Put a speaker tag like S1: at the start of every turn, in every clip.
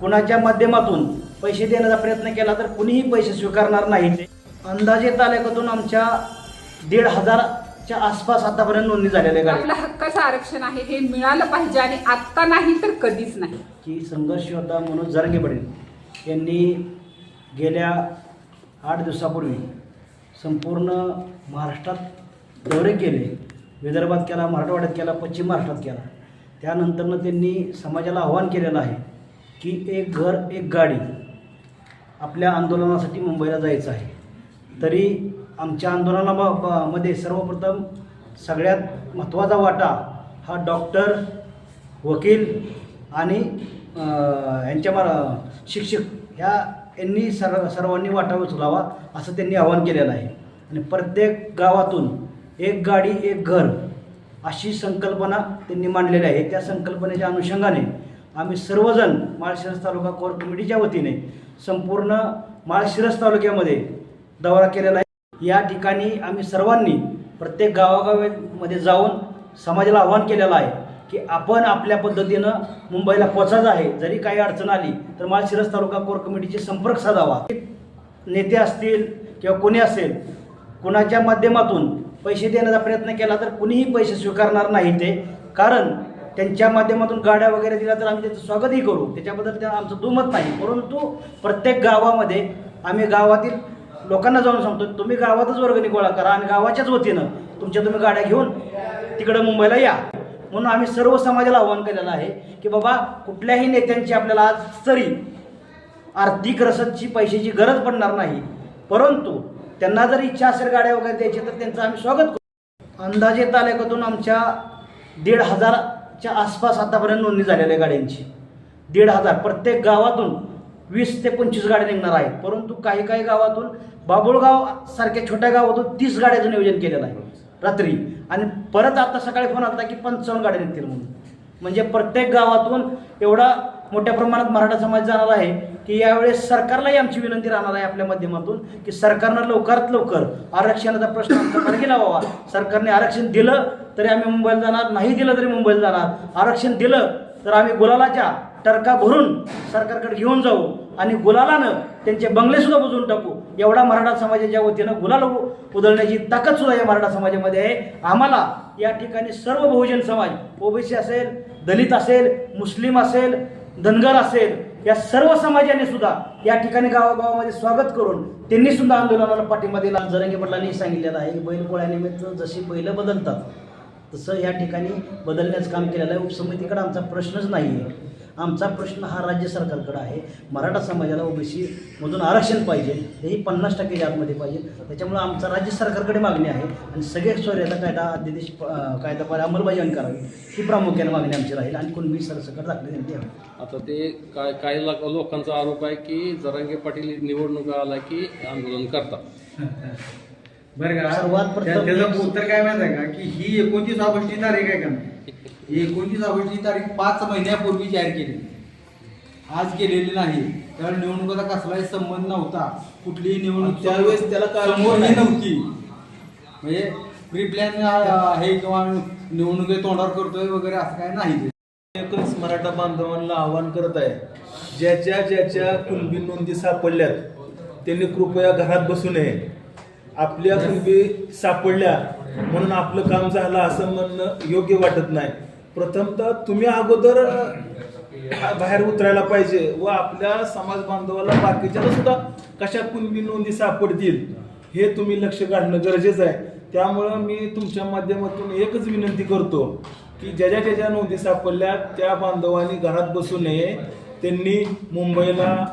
S1: कुणाच्या माध्यमातून पैसे देण्याचा प्रयत्न केला तर कुणीही पैसे स्वीकारणार नाही. अंदाजे तालुक्यातून आमच्या दीड हजारच्या आसपास आतापर्यंत नोंदणी झालेल्या गाड्या
S2: आपलं हक्काचं आरक्षण आहे हे मिळालं पाहिजे आणि आत्ता नाही तर कधीच नाही.
S1: की संघर्ष योद्धा मनोज जरंगे पाटील यांनी गेल्या आठ दिवसापूर्वी संपूर्ण महाराष्ट्रात दौरे केले. विदर्भात केला मराठवाड्यात केला पश्चिम महाराष्ट्रात केला. त्यानंतरनं त्यांनी समाजाला आव्हान केलेलं आहे. की एक घर एक गाडी आपल्या आंदोलनासाठी मुंबईला जायचं आहे. तरी आमच्या आंदोलना मध्ये सर्वप्रथम सगळ्यात महत्त्वाचा वाटा हा डॉक्टर वकील आणि यांच्या मार शिक्षक ह्या यांनी सर्व सर्वांनी वाटा उचलावा असं त्यांनी आवाहन केलेलं आहे. आणि प्रत्येक गावातून एक गाडी एक घर अशी संकल्पना त्यांनी मांडलेली आहे. त्या संकल्पनेच्या अनुषंगाने आम्ही सर्वजण माळशिरस तालुका कोर कमिटीच्या वतीने संपूर्ण माळशिरस तालुक्यामध्ये दौरा केलेला आहे. या ठिकाणी आम्ही सर्वांनी प्रत्येक गावागावामध्ये जाऊन समाजाला आव्हान केलेलं आहे की आपण आपल्या पद्धतीनं मुंबईला पोचायचं आहे. जरी काही अडचण आली तर माळशिरस तालुका कोर कमिटीचे संपर्क साधावा. नेते असतील किंवा कोणी असेल कुणाच्या माध्यमातून पैसे देण्याचा प्रयत्न केला तर कुणीही पैसे स्वीकारणार नाही ते. कारण त्यांच्या माध्यमातून गाड्या वगैरे दिल्या तर आम्ही त्याचं स्वागतही करू. त्याच्याबद्दल त्या आमचं दुमत नाही. परंतु प्रत्येक गावामध्ये आम्ही गावातील लोकांना जाऊन सांगतो तुम्ही गावातच वर्गणी गोळा करा आणि गावाच्याच वतीनं तुमच्या तुम्ही गाड्या घेऊन तिकडं मुंबईला या. म्हणून आम्ही सर्व समाजाला आव्हान केलेलं आहे की बाबा कुठल्याही नेत्यांची आपल्याला आज तरी आर्थिक रसदची पैशाची गरज पडणार नाही. परंतु त्यांना जर इच्छा असेल गाड्या वगैरे द्यायची तर त्यांचं आम्ही स्वागत करू. अंदाजे तालुक्यातून आमच्या दीड हजार हजारच्या आसपास आतापर्यंत नोंदणी झालेल्या गाड्यांची. दीड हजार. प्रत्येक गावातून वीस ते पंचवीस गाड्या निघणार आहेत. परंतु काही काही गावातून बाबुळगाव सारख्या छोट्या गावातून तीस गाड्याचं नियोजन केलेलं आहे रात्री. आणि परत आता सकाळी फोन आला की पंचावन्न गाड्या निघतील म्हणून. म्हणजे प्रत्येक गावातून एवढा मोठ्या प्रमाणात मराठा समाज जाणार आहे की यावेळेस सरकारलाही आमची विनंती राहणार आहे आपल्या माध्यमातून की सरकारनं लवकरात लवकर आरक्षणाचा प्रश्न आमचा मार्गी लावावा सरकारने आरक्षण दिलं तरी आम्ही मुंबईला जाणार नाही दिलं तरी मुंबईला जाणार. आरक्षण दिलं तर आम्ही गुलालाच्या टरका भरून सरकारकडे घेऊन जाऊ आणि गुलालानं त्यांचे बंगलेसुद्धा बुजवून टाकू. एवढा मराठा समाजाच्या वतीनं गुलाल उधळण्याची ताकदसुद्धा या मराठा समाजामध्ये आहे. आम्हाला या ठिकाणी सर्व बहुजन समाज ओबीसी असेल दलित असेल मुस्लिम असेल धनगर असेल या सर्व समाजाने सुद्धा या ठिकाणी गावागावामध्ये स्वागत करून त्यांनी सुद्धा आंदोलनाला पाठिंबा दिला. जरंगे पाटलांनी सांगितलेलं आहे की बैलपोळ्यानिमित्त जशी बैलं बदलतात तसं या ठिकाणी बदलण्याचं काम केलेलं आहे. उपसमितीकडे आमचा प्रश्नच नाही आहे आमचा प्रश्न हा राज्य सरकारकडे आहे. मराठा समाजाला ओबीसी मधून आरक्षण पाहिजे हेही पन्नास टक्के आतमध्ये पाहिजे. त्याच्यामुळं आमचा राज्य सरकारकडे मागणी आहे आणि सगळे सोयऱ्याचा कायदा अध्यादेश कायदा पर अंमलबजावणी करावी ही प्रामुख्याने मागणी आमची राहील. आणि कुणबी सरसकट दाखले त्यांनी
S3: आता ते काय काही लोक- लोकांचा आरोप आहे की जरांगे पाटील निवडणुका आला की आंदोलन करतात.
S4: बरं का?
S1: सर्वात प्रथम-
S4: त्या- त्याचं उत्तर काय माहिती आहे का? की ही एकोणतीस ऑगस्टची तारीख आहे का नाही? एकोणतीस ऑगस्टची तारीख पाच महिन्यापूर्वी जाहीर केली. आज केलेली नाही. त्यावेळी निवडणुकीचा कसलाही संबंध नव्हता. कुठलीही निवडणूक
S5: त्यावेळेस त्याला काय
S4: समोर ही नव्हती. म्हणजे प्री प्लॅन आहे किंवा निवडणुकी तोंडावर करतोय वगैरे असं काय नाही.
S5: एकच मराठा बांधवांना आवाहन करत आहे. ज्याच्या ज्याच्या कुणबी नोंदी सापडल्यात त्यांनी कृपया घरात बसू नये. आपल्या कुणबी सापडल्या म्हणून आपलं काम झालं असं म्हणणं योग्य वाटत नाही. प्रथमतः तुम्ही अगोदर बाहेर उतरायला पाहिजे व आपल्या समाज बांधवाला बाकीच्या सुद्धा कशा कुणबी नोंदी सापडतील हे तुम्ही लक्ष काढणं गरजेचं आहे. त्यामुळं मी तुमच्या माध्यमातून एकच विनंती करतो की ज्या ज्या ज्या ज्या नोंदी सापडल्या त्या बांधवांनी घरात बसू नये. त्यांनी मुंबईला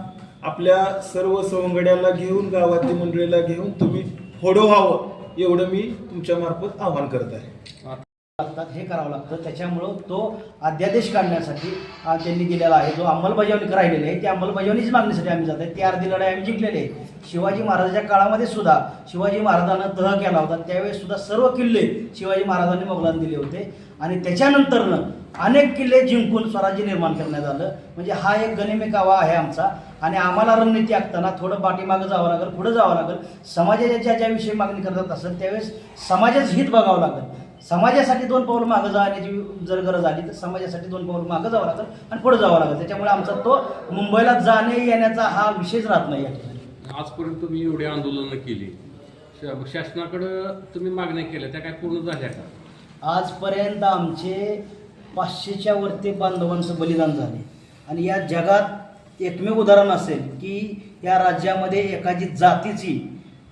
S5: आपल्या सर्व सवंगड्याला घेऊन गावातील मंडळीला घेऊन तुम्ही होडो व्हावं एवढं मी तुमच्या मार्फत आवाहन करत आहे.
S1: लागतात हे करावं लागतं. त्याच्यामुळं तो अध्यादेश काढण्यासाठी त्यांनी दिलेला आहे. जो अंमलबजावणी राहिलेली आहे त्या अंमलबजावणीच मागणीसाठी आम्ही जात आहे ती अर्धी लढाई आम्ही जिंकलेली आहे. शिवाजी महाराजांच्या काळामध्ये सुद्धा शिवाजी महाराजांना तह केला होता. त्यावेळेस सुद्धा सर्व किल्ले शिवाजी महाराजांनी मोगलांना दिले होते. आणि त्याच्यानंतरनं अनेक किल्ले जिंकून स्वराज्य निर्माण करण्यात आलं. म्हणजे हा एक गणिमे आहे आमचा. आणि आम्हाला रणनीती आखताना थोडं पाठीमागं जावं लागेल पुढं जावं लागेल. समाजाच्या ज्या ज्या विषयी मागणी करतात असेल त्यावेळेस समाजाचं हित बघावं लागेल. समाजासाठी दोन पाऊल मागं जाण्याची जर गरज आली तर समाजासाठी दोन पाऊल मागं जावं लागेल आणि पुढे जावं लागेल. त्याच्यामुळे आमचा तो मुंबईला जाणे येण्याचा हा विषयच राहत नाही या ठिकाणी
S3: आजपर्यंत तुम्ही एवढी आंदोलनं केली. शासनाकडं तुम्ही मागण्या केल्या त्या काय पूर्ण झाल्या का?
S1: आजपर्यंत आमचे पाचशेच्या वरती बांधवांचं बलिदान झाले. आणि या जगात एकमेव उदाहरण असेल की या राज्यामध्ये एखादी जातीची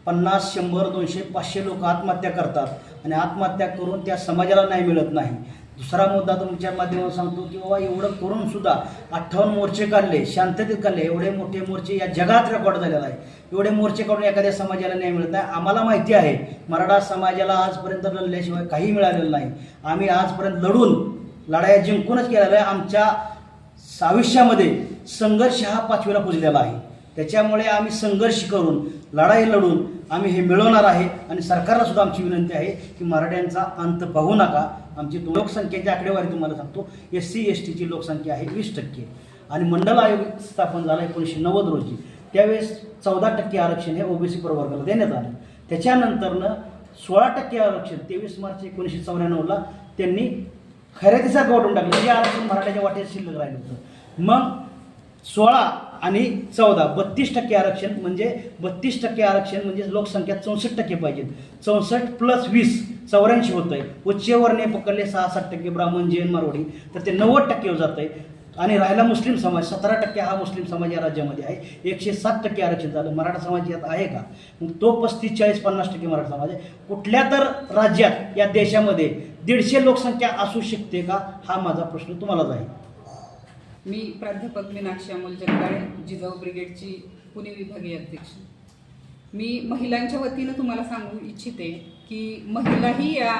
S1: पन्नास शंभर दोनशे पाचशे लोक आत्महत्या करतात आणि आत्महत्या करून त्या समाजाला न्याय मिळत नाही. दुसरा मुद्दा तुमच्या माध्यमातून सांगतो की बाबा एवढं करून सुद्धा अठ्ठावन्न मोर्चे काढले शांततेत काढले एवढे मोठे मोर्चे या जगात रेकॉर्ड झालेला आहे. एवढे मोर्चे काढून एखाद्या समाजाला न्याय मिळत नाही. आम्हाला माहिती आहे मराठा समाजाला आजपर्यंत लढल्याशिवाय काही मिळालेलं नाही. आम्ही आजपर्यंत लढून लढाया जिंकूनच केलेल्या आहे. आमच्या आयुष्यामध्ये संघर्ष हा पाचवीला पुजलेला आहे. त्याच्यामुळे आम्ही संघर्ष करून लढाई लढून आम्ही हे मिळवणार आहे आणि सरकारला सुद्धा आमची विनंती आहे की मराठ्यांचा अंत पाहू नका. आमची तो लोकसंख्येची आकडेवारी तुम्हाला सांगतो. एस सी एस टीची लोकसंख्या आहे वीस टक्के. आणि मंडल आयोग स्थापन झाला एकोणीसशे नव्वद रोजी. त्यावेळेस चौदा टक्के आरक्षण हे ओबीसी प्रवर्गाला देण्यात आलं. त्याच्यानंतरनं सोळा टक्के आरक्षण तेवीस मार्च एकोणीसशे चौऱ्याण्णवला त्यांनी खरेदीसारखं वाटून टाकलं. म्हणजे आरक्षण मराठ्याच्या वाटेत शिल्लक राहिलं होतं. मग सोळा आणि चौदा. बत्तीस टक्के आरक्षण म्हणजे बत्तीस टक्के आरक्षण म्हणजे लोकसंख्या चौसष्ट टक्के पाहिजे चौसष्ट प्लस वीस चौऱ्याऐंशी होतं आहे उच्चवर्णीय पकडले सहा सात टक्के ब्राह्मण जैन मारवाडी तर ते नव्वद टक्के जात आहे आणि राहिला मुस्लिम समाज. सतरा टक्के हा मुस्लिम समाज या राज्यामध्ये आहे. एकशे सात टक्के आरक्षण झालं. मराठा समाज यात आहे का? मग तो पस्तीस चाळीस पन्नास टक्के मराठा समाज आहे. कुठल्या तर राज्यात या देशामध्ये दीडशे लोकसंख्या असू शकते का? हा माझा प्रश्न तुम्हालाच आहे.
S2: मी प्राध्यापक मीनाक्षी अमोल जगदाळे जिजाऊ ब्रिगेडची पुणे विभागीय अध्यक्ष. मी महिलांच्या वतीनं तुम्हाला सांगू इच्छिते की महिलाही या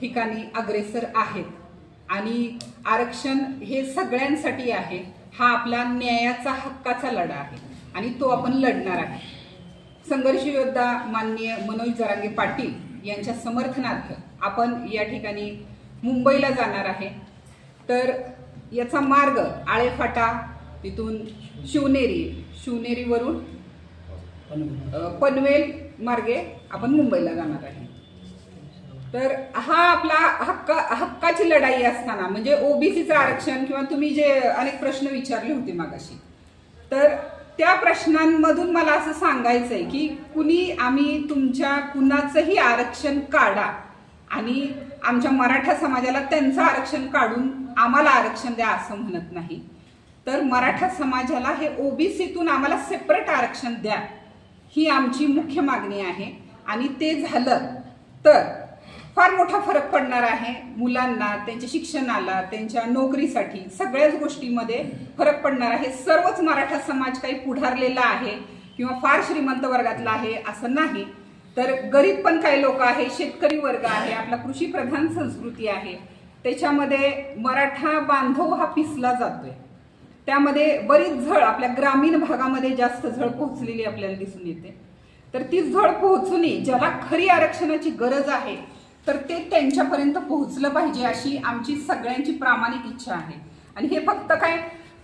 S2: ठिकाणी अग्रेसर आहेत आणि आरक्षण हे सगळ्यांसाठी आहे हा आपला न्यायाचा हक्काचा लढा आहे आणि तो आपण लढणार आहे. संघर्ष योद्धा माननीय मनोज जरांगे पाटील यांच्या समर्थनार्थ आपण या ठिकाणी मुंबईला जाणार आहे. तर याचा मार्ग आळेफाटा तिथून शिवनेरी शिवनेरीवरून पनवेल मार्गे आपण मुंबईला जाणार आहे. तर हा आपला हक्क हक्काची लढाई असताना म्हणजे ओबीसीचं आरक्षण किंवा तुम्ही जे अनेक प्रश्न विचारले होते मागाशी तर त्या प्रश्नांमधून मला असं सांगायचं आहे की कुणी आम्ही तुमच्या कुणाचंही आरक्षण काढा आणि आमच्या मराठा समाजाला त्यांचं आरक्षण काढून आम्हाला आरक्षण द्या असं म्हणत नाही. तर मराठा समाजाला हे ओबीसीतून आम्हाला सेपरेट आरक्षण द्या ही आमची मुख्य मागणी आहे. आणि ते झालं तर फार मोठा फरक पडणार आहे. मुलांना त्यांच्या शिक्षणाला त्यांच्या नोकरीसाठी सगळ्याच गोष्टीमध्ये फरक पडणार आहे. सर्वच मराठा समाज काही पुढारलेला आहे किंवा फार श्रीमंत वर्गातला आहे असं नाही. तर गरीब पण काही लोक आहे शेतकरी वर्ग आहे आपला कृषी प्रधान संस्कृती आहे. त्याच्यामध्ये मराठा बांधव हा पिसला जातोय. त्यामध्ये बरीच झळ आपल्या ग्रामीण भागामध्ये जास्त झळ पोहोचलेली आपल्याला दिसून येते. तर ती झळ पोहोचूनही ज्याला खरी आरक्षणाची गरज आहे तर ते त्यांच्यापर्यंत पोहोचलं पाहिजे अशी आमची सगळ्यांची प्रामाणिक इच्छा आहे. आणि हे फक्त काय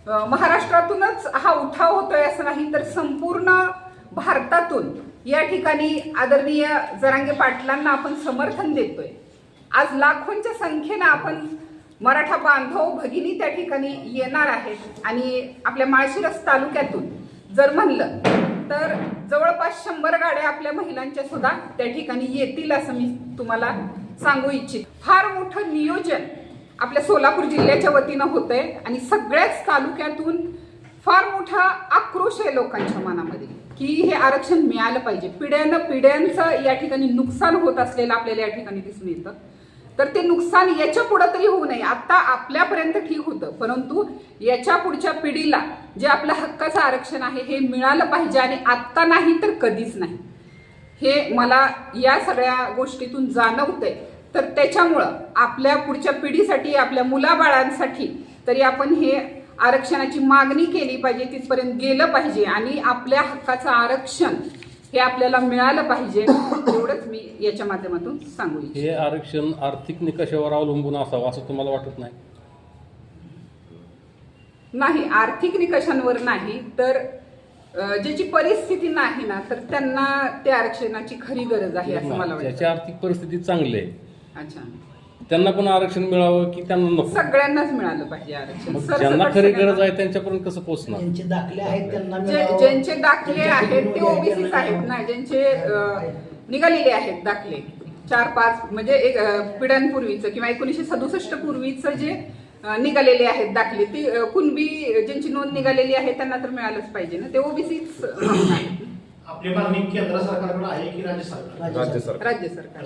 S2: महाराष्ट्रातूनच हा उठाव होतोय असं नाही तर संपूर्ण भारतातून या ठिकाणी आदरणीय जरांगे पाटलांना आपण समर्थन देतोय. आज लाखोंच्या संख्येनं आपण मराठा बांधव भगिनी त्या ठिकाणी येणार आहेत आणि आपल्या माळशिरस तालुक्यातून जर म्हणलं तर जवळपास शंभर गाड्या आपल्या महिलांच्या सुद्धा त्या ठिकाणी येतील असं मी तुम्हाला सांगू इच्छित. फार मोठं नियोजन आपल्या सोलापूर जिल्ह्याच्या वतीनं होतंय आणि सगळ्याच तालुक्यातून फार मोठा आक्रोश आहे लोकांच्या मनामध्ये. की हे आरक्षण मिळालं पाहिजे. पिढ्यानं पिढ्यांचं या ठिकाणी नुकसान होत असलेलं आपल्याला या ठिकाणी दिसून येतं. तर ते नुकसान याच्या पुढं तरी होऊ नये. आता आपल्यापर्यंत ठीक होतं. परंतु याच्या पुढच्या पिढीला जे आपलं हक्काचं आरक्षण आहे हे मिळालं पाहिजे आणि आत्ता नाही तर कधीच नाही. हे मला या सगळ्या गोष्टीतून जाणवतंय. तर त्याच्यामुळं आपल्या पुढच्या पिढीसाठी आपल्या मुलाबाळांसाठी तरी आपण हे आरक्षणाची मागणी केली पाहिजे तिथपर्यंत गेलं पाहिजे आणि आपल्या हक्काचं आरक्षण हे आपल्याला मिळालं पाहिजे एवढंच मी याच्या माध्यमातून सांगू इच्छिते.
S3: हे आरक्षण आर्थिक निकषावर अवलंबून असावं असं तुम्हाला वाटत नाही?
S2: नाही आर्थिक निकषांवर नाही तर अ, ज्याची परिस्थिती नाही ना तर त्यांना त्या आरक्षणाची खरी गरज आहे असं मला वाटतं.
S3: ज्याची आर्थिक परिस्थिती चांगली आहे.
S2: अच्छा.
S3: त्यांना पण आरक्षण मिळावं की त्यांना नको?
S2: सगळ्यांनाच मिळालं पाहिजे आरक्षण.
S3: मग
S2: सरसकट
S3: ज्यांना खरी
S2: सगळ्यांना.
S3: गरज आहे त्यांच्यापर्यंत कसं पोहोचणार?
S1: ज्यांचे दाखले आहेत त्यांना
S2: जे
S1: मिळावं.
S2: ज्यांचे दाखले आहेत ते
S1: त्यांना
S2: आहेत. ना ज्यांचे अं, निघालेले आहेत दाखले. चार पाच म्हणजे एक अं, पिढ्यांपूर्वीचं किंवा एकोणीशे सदुसष्ट पूर्वीचं जे अं, निघालेले आहेत दाखले ते अं, कुणबी ज्यांची नोंद निघालेली आहे त्यांना तर मिळालंच पाहिजे ना. ते ओबीसीच
S6: आपली मागणी केंद्र सरकारकडे आहे की राज्य सरकार.
S1: राज्य
S5: सरकार.
S2: राज्य सरकार.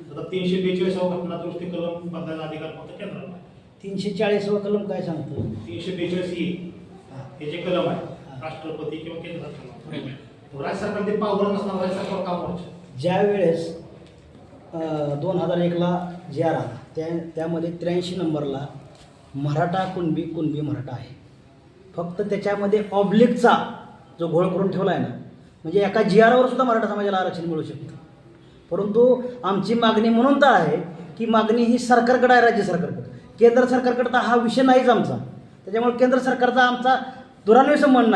S6: आता तीनशे बेचाळीस घटना दुरुस्ती कलम बदलायला अधिकार फक्त केंद्राला आहे.
S1: तीनशे चाळीस व कलम काय सांगतो?
S6: तीनशे बेचाळीस ई हे. जे कलम आहे राष्ट्रपती किंवा केंद्र सरकार राज्य सरकार ते पावर नसताना राज्य सरकार काम
S1: ज्या वेळेस दोन हजार एकला जे आर आला त्या त्यामध्ये त्र्याऐंशी नंबरला मराठा कुणबी कुणबी मराठा आहे. फक्त त्याच्यामध्ये ऑब्लिकचा जो घोळ करून ठेवला आहे ना म्हणजे एका जी आरवर सुद्धा मराठा समाजाला आरक्षण मिळू शकतं परंतु आमची मागणी म्हणून तर आहे की मागणी ही सरकारकडे आहे राज्य सरकारकडे. केंद्र सरकारकडे तर हा विषय नाहीच आमचा. त्याच्यामुळे केंद्र सरकारचा आमचा दुरान्वय संबंध नाही